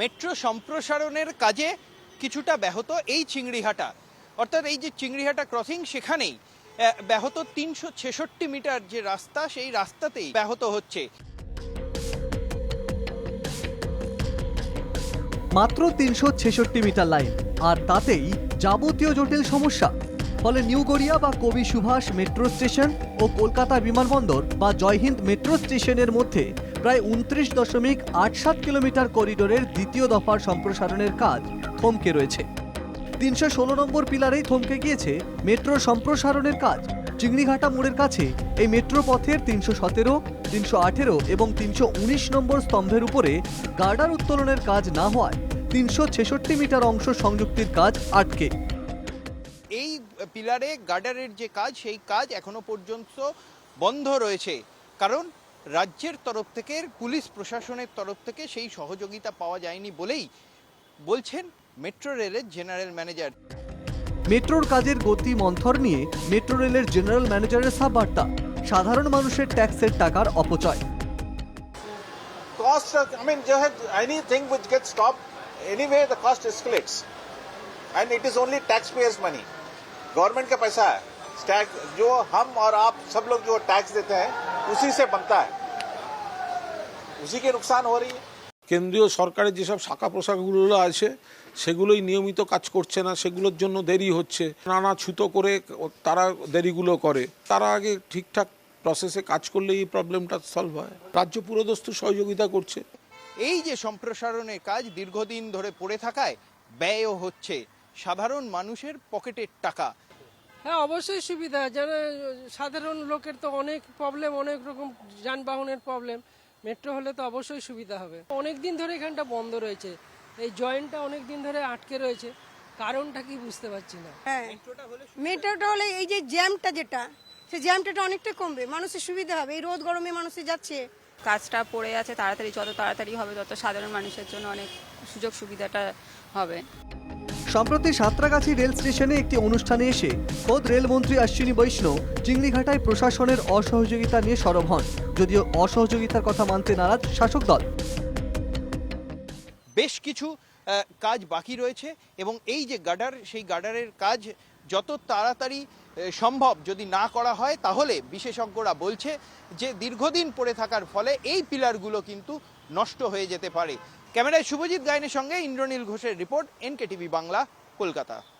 Metro সম্প্রসারণের কাজে কিছুটা ব্যাহত এই চিংড়িহাটা। অর্থাৎ এই যে চিংড়িহাটা ক্রসিং সেখানেই ব্যাহত তিনশো ছেষট্টি মিটার যে রাস্তা, সেই রাস্তাতেই ব্যাহত হচ্ছে। মাত্র তিনশো ছেষট্টি মিটার লাইন, আর তাতেই যাবতীয় জটিল সমস্যা। ফলে নিউ গড়িয়া বা কবি সুভাষ মেট্রো স্টেশন ও কলকাতা বিমানবন্দর বা জয়হিন্দ মেট্রো স্টেশনের মধ্যে প্রায় উনত্রিশ দশমিক আট সাত কিলোমিটার করিডোরের দ্বিতীয় দফার সম্প্রসারণের কাজ থমকে রয়েছে। তিনশো ষোলো নম্বর পিলারেই থমকে গিয়েছে মেট্রো সম্প্রসারণের কাজ। চিংড়িঘাটা মোড়ের কাছে এই মেট্রো পথের তিনশো সতেরো, তিনশো আঠেরো এবং তিনশো উনিশ নম্বর স্তম্ভের উপরে গার্ডার উত্তোলনের কাজ না হওয়ায় তিনশো ছেষট্টি মিটার অংশ সংযুক্তির কাজ আটকে। এই পিলারে গার্ডারের যে কাজ সেই কাজ এখনও পর্যন্ত বন্ধ রয়েছে কারণ রাজ্যের তরফ থেকে পুলিশ প্রশাসনের তরফ থেকে সেই সহযোগিতা পাওয়া যায়নি বলেই বলছেন মেট্রো রেলের জেনারেল ম্যানেজার মেট্রোর কাজের গতি মন্থর নিয়ে মেট্রো রেলের জেনারেল ম্যানেজারের সাব বার্তা সাধারণ মানুষের ট্যাক্সের টাকার অপচয় cost of, I mean, anything which gets stopped, anyway the cost escalates. And it is only taxpayers money. Government का पैसा है टैक्स जो हम और आप सब लोग जो टैक्स देते हैं उसी से बनता है उसी के नुकसान हो रही है কেন্দ্রীয় সরকারের যেসব শাখা প্রশাখাগুলো আছে সেগুলোই নিয়মিত কাজ করছে না সেগুলোর জন্য দেরি হচ্ছে নানা ছুতো করে তারা দেরিগুলো করে তারা আগে ঠিকঠাক প্রসেসে কাজ করলে এই প্রবলেমটা সলভ হয় রাজ্য পুরোদস্তু সহযোগিতা করছে এই যে সম্প্রসারণের কাজ দীর্ঘদিন ধরে পড়ে থাকায় ব্যয়ও হচ্ছে সাধারণ মানুষের পকেটের টাকা। হ্যাঁ অবশ্যই সুবিধা। যারা সাধারণ লোকের তো অনেক প্রবলেম অনেক রকম যানবাহনের প্রবলেম মেট্রো হলে তো অবশ্যই সুবিধা হবে। অনেক দিন ধরে এখানটা বন্ধ রয়েছে। এই জয়েন্টটা অনেক দিন ধরে আটকে রয়েছে। কারণটা কি বুঝতে পারছি না। হ্যাঁ মেট্রোটা হলে এই যে জ্যামটা যেটা সেই জ্যামটা অনেকটা কমবে। মানুষের সুবিধা হবে। এই রোদ গরমে মানুষে যাচ্ছে। কাজটা পড়ে আছে। তাড়াতাড়ি যত তাড়াতাড়ি হবে তত সাধারণ মানুষের জন্য অনেক সুযোগ সুবিধাটা হবে। সম্প্রতি সাঁতরাগাছি রেল স্টেশনে একটি অনুষ্ঠানে এসে খোদ রেলমন্ত্রী অশ্বিনী বৈষ্ণব চিংড়িঘাটায় প্রশাসনের অসহযোগিতা নিয়ে সরব হন, যদিও অসহযোগিতার কথা মানতে নারাজ শাসক দল। বেশ কিছু কাজ বাকি রয়েছে এবং এই যে গার্ডার সেই গার্ডারের কাজ যত তাড়াতাড়ি সম্ভব যদি না করা হয়, তাহলে বিশেষজ্ঞরা বলছে যে দীর্ঘদিন পড়ে থাকার ফলে এই পিলারগুলো কিন্তু নষ্ট হয়ে যেতে পারে। ক্যামেরায় শুভজিৎ গায়নের সঙ্গে ইন্দ্রনীল ঘোষের রিপোর্ট এনকেটিভি বাংলা কলকাতা।